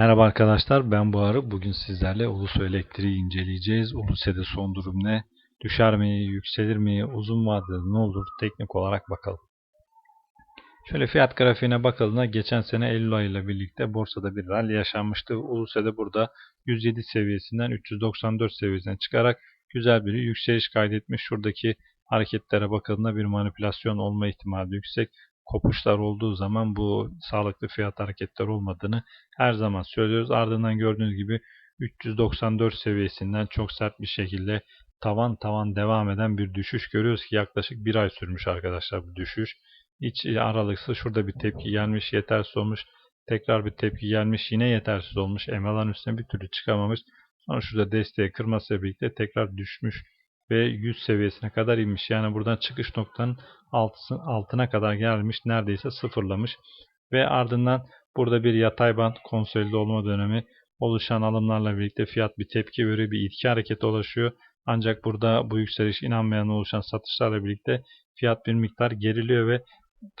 Merhaba arkadaşlar ben Buharı. Bugün sizlerle Ulusu Elektriği inceleyeceğiz. Uluse'de son durum ne? Düşer mi? Yükselir mi? Uzun vadede ne olur? Teknik olarak bakalım. Şöyle fiyat grafiğine bakıldığında geçen sene Eylül ayıyla birlikte borsada bir rally yaşanmıştı. Uluse'de burada 107 seviyesinden 394 seviyesine çıkarak güzel bir yükseliş kaydetmiş. Şuradaki hareketlere bakıldığında bir manipülasyon olma ihtimali yüksek kopuşlar olduğu zaman bu sağlıklı fiyat hareketler olmadığını her zaman söylüyoruz. Ardından gördüğünüz gibi 394 seviyesinden çok sert bir şekilde tavan tavan devam eden bir düşüş görüyoruz ki yaklaşık bir ay sürmüş arkadaşlar bu düşüş. Hiç aralıksız şurada bir tepki gelmiş yetersiz olmuş. Tekrar bir tepki gelmiş yine yetersiz olmuş. Emelan üstüne bir türlü çıkamamış. Sonra şurada desteği kırmasıyla birlikte tekrar düşmüş ve 100 seviyesine kadar inmiş. Yani buradan çıkış noktanın altına kadar gelmiş. Neredeyse sıfırlamış. Ve ardından burada bir yatay band konsolide olma dönemi oluşan alımlarla birlikte fiyat bir tepki veriyor. Bir itki hareketi oluşuyor. Ancak burada bu yükseliş inanmayan oluşan satışlarla birlikte fiyat bir miktar geriliyor ve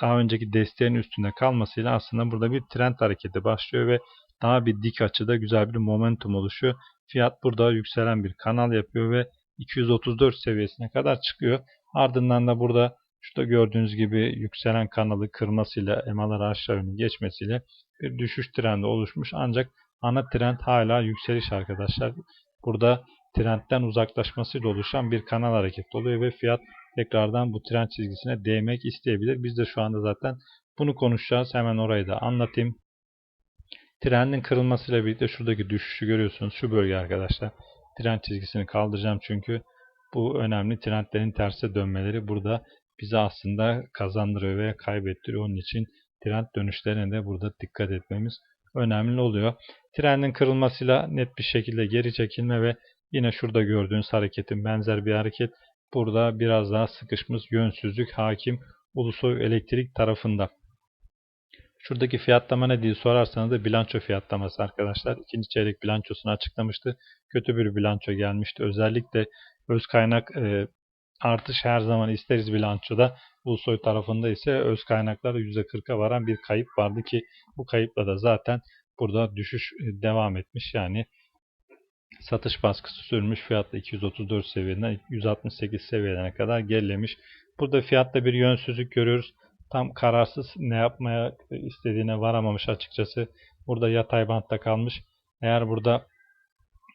daha önceki desteğin üstünde kalmasıyla aslında burada bir trend hareketi başlıyor ve daha bir dik açıda güzel bir momentum oluşuyor. Fiyat burada yükselen bir kanal yapıyor ve 234 seviyesine kadar çıkıyor. Ardından da burada şurada gördüğünüz gibi yükselen kanalı kırmasıyla emalar aşağı yönlü geçmesiyle bir düşüş trendi oluşmuş. Ancak ana trend hala yükseliş arkadaşlar. Burada trendten uzaklaşmasıyla oluşan bir kanal hareketi oluyor ve fiyat tekrardan bu trend çizgisine değmek isteyebilir. Biz de şu anda zaten bunu konuşacağız. Hemen orayı da anlatayım. Trendin kırılmasıyla birlikte şuradaki düşüşü görüyorsunuz. Şu bölge arkadaşlar trend çizgisini kaldıracağım çünkü bu önemli trendlerin terse dönmeleri burada bize aslında kazandırıyor veya kaybettiriyor. Onun için trend dönüşlerine de burada dikkat etmemiz önemli oluyor. Trendin kırılmasıyla net bir şekilde geri çekilme ve yine şurada gördüğünüz hareketin benzer bir hareket. Burada biraz daha sıkışmış yönsüzlük hakim Ulusoy Elektrik tarafında. Şuradaki fiyatlama ne diye sorarsanız da bilanço fiyatlaması arkadaşlar. İkinci çeyrek bilançosunu açıklamıştı. Kötü bir bilanço gelmişti. Özellikle öz kaynak e, artış her zaman isteriz bilançoda. Ulusoy tarafında ise öz kaynaklar %40'a varan bir kayıp vardı ki bu kayıpla da zaten burada düşüş e, devam etmiş. Yani satış baskısı sürmüş. Fiyatla 234 seviyeden 168 seviyelerine kadar gerilemiş. Burada fiyatta bir yönsüzlük görüyoruz tam kararsız ne yapmaya istediğine varamamış açıkçası. Burada yatay bantta kalmış. Eğer burada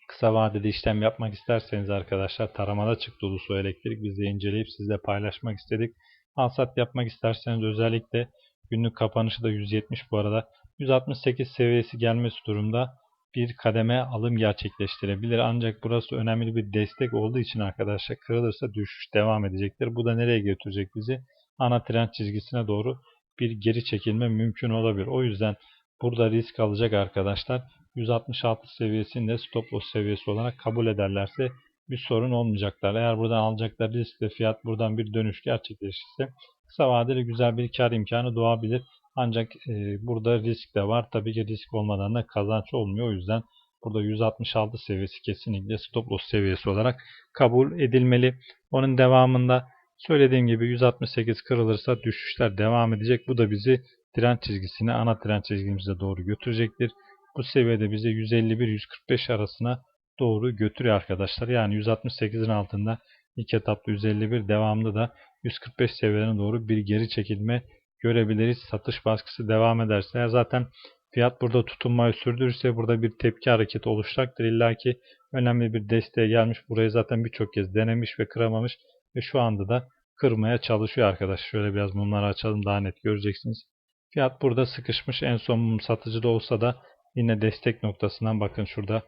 kısa vadede işlem yapmak isterseniz arkadaşlar taramada çıktı Ulusu Elektrik. Biz de inceleyip sizle paylaşmak istedik. Alsat yapmak isterseniz özellikle günlük kapanışı da 170 bu arada. 168 seviyesi gelmesi durumda bir kademe alım gerçekleştirebilir. Ancak burası önemli bir destek olduğu için arkadaşlar kırılırsa düşüş devam edecektir. Bu da nereye götürecek bizi? Ana trend çizgisine doğru bir geri çekilme mümkün olabilir. O yüzden burada risk alacak arkadaşlar 166 seviyesini de stop loss seviyesi olarak kabul ederlerse bir sorun olmayacaklar. Eğer buradan alacaklar riskle fiyat buradan bir dönüş gerçekleşirse kısa vadeli güzel bir kar imkanı doğabilir. Ancak e, burada risk de var. Tabii ki risk olmadan da kazanç olmuyor. O yüzden burada 166 seviyesi kesinlikle stop loss seviyesi olarak kabul edilmeli. Onun devamında Söylediğim gibi 168 kırılırsa düşüşler devam edecek. Bu da bizi direnç çizgisine, ana direnç çizgimize doğru götürecektir. Bu seviyede bizi 151-145 arasına doğru götürüyor arkadaşlar. Yani 168'in altında ilk etapta 151 devamında da 145 seviyelerine doğru bir geri çekilme görebiliriz. Satış baskısı devam ederse eğer zaten fiyat burada tutunmayı sürdürürse burada bir tepki hareketi oluşacaktır. İlla ki önemli bir desteğe gelmiş. Burayı zaten birçok kez denemiş ve kıramamış. Ve şu anda da kırmaya çalışıyor arkadaş. Şöyle biraz mumları açalım daha net göreceksiniz. Fiyat burada sıkışmış. En son mum satıcı da olsa da yine destek noktasından bakın şurada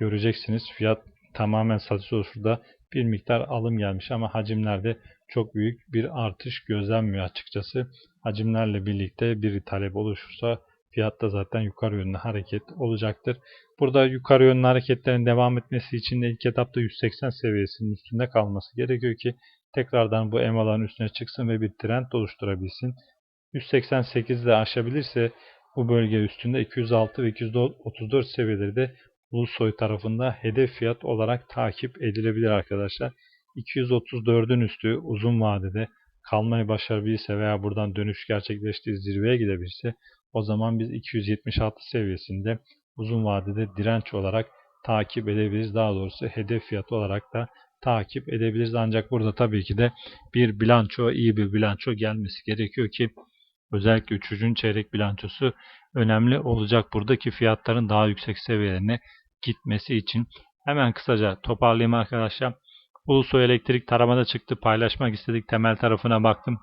göreceksiniz. Fiyat tamamen satıcı şurada bir miktar alım gelmiş ama hacimlerde çok büyük bir artış gözlenmiyor açıkçası. Hacimlerle birlikte bir talep oluşursa fiyatta zaten yukarı yönlü hareket olacaktır. Burada yukarı yönlü hareketlerin devam etmesi için de ilk etapta 180 seviyesinin üstünde kalması gerekiyor ki tekrardan bu emaların üstüne çıksın ve bir trend oluşturabilsin. 188 de aşabilirse bu bölge üstünde 206 ve 234 seviyeleri de Ulusoy tarafında hedef fiyat olarak takip edilebilir arkadaşlar. 234'ün üstü uzun vadede kalmayı başarabilirse veya buradan dönüş gerçekleştiği zirveye gidebilirse o zaman biz 276 seviyesinde uzun vadede direnç olarak takip edebiliriz. Daha doğrusu hedef fiyat olarak da takip edebiliriz. Ancak burada tabii ki de bir bilanço, iyi bir bilanço gelmesi gerekiyor ki özellikle 3. çeyrek bilançosu önemli olacak buradaki fiyatların daha yüksek seviyelerine gitmesi için. Hemen kısaca toparlayayım arkadaşlar. Ulusoy Elektrik taramada çıktı. Paylaşmak istedik. Temel tarafına baktım.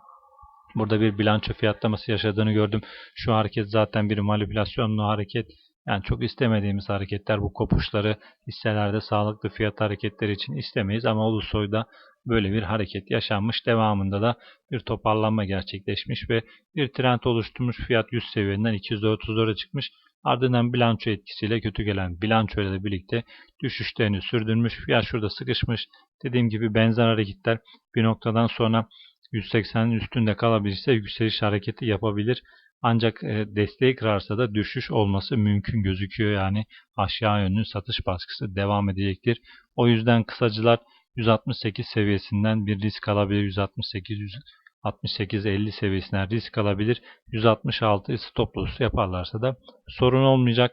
Burada bir bilanço fiyatlaması yaşadığını gördüm. Şu hareket zaten bir manipülasyonlu hareket. Yani çok istemediğimiz hareketler bu kopuşları hisselerde sağlıklı fiyat hareketleri için istemeyiz ama Ulusoy'da böyle bir hareket yaşanmış. Devamında da bir toparlanma gerçekleşmiş ve bir trend oluşturmuş. Fiyat 100 seviyenden 234'e çıkmış. Ardından bilanço etkisiyle kötü gelen bilanço ile birlikte düşüşlerini sürdürmüş. Fiyat şurada sıkışmış. Dediğim gibi benzer hareketler bir noktadan sonra 180'in üstünde kalabilirse yükseliş hareketi yapabilir. Ancak e, desteği kırarsa da düşüş olması mümkün gözüküyor. Yani aşağı yönlü satış baskısı devam edecektir. O yüzden kısacılar 168 seviyesinden bir risk alabilir. 168 168 50 seviyesinden risk alabilir. 166 stop loss yaparlarsa da sorun olmayacak.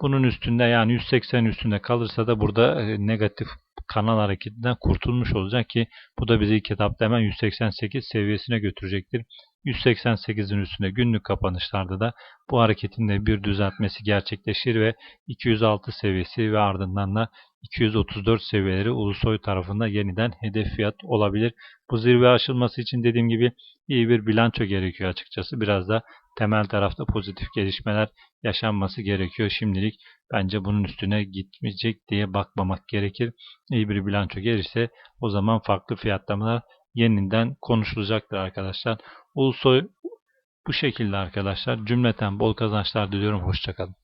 Bunun üstünde yani 180 üstünde kalırsa da burada e, negatif kanal hareketinden kurtulmuş olacak ki bu da bizi ilk etapta hemen 188 seviyesine götürecektir. 188'in üstünde günlük kapanışlarda da bu hareketin de bir düzeltmesi gerçekleşir ve 206 seviyesi ve ardından da 234 seviyeleri Ulusoy tarafında yeniden hedef fiyat olabilir. Bu zirve aşılması için dediğim gibi iyi bir bilanço gerekiyor açıkçası. Biraz da temel tarafta pozitif gelişmeler yaşanması gerekiyor. Şimdilik bence bunun üstüne gitmeyecek diye bakmamak gerekir. İyi bir bilanço gelirse o zaman farklı fiyatlamalar yeniden konuşulacaktır arkadaşlar. Ulusoy bu şekilde arkadaşlar. Cümleten bol kazançlar diliyorum. Hoşçakalın.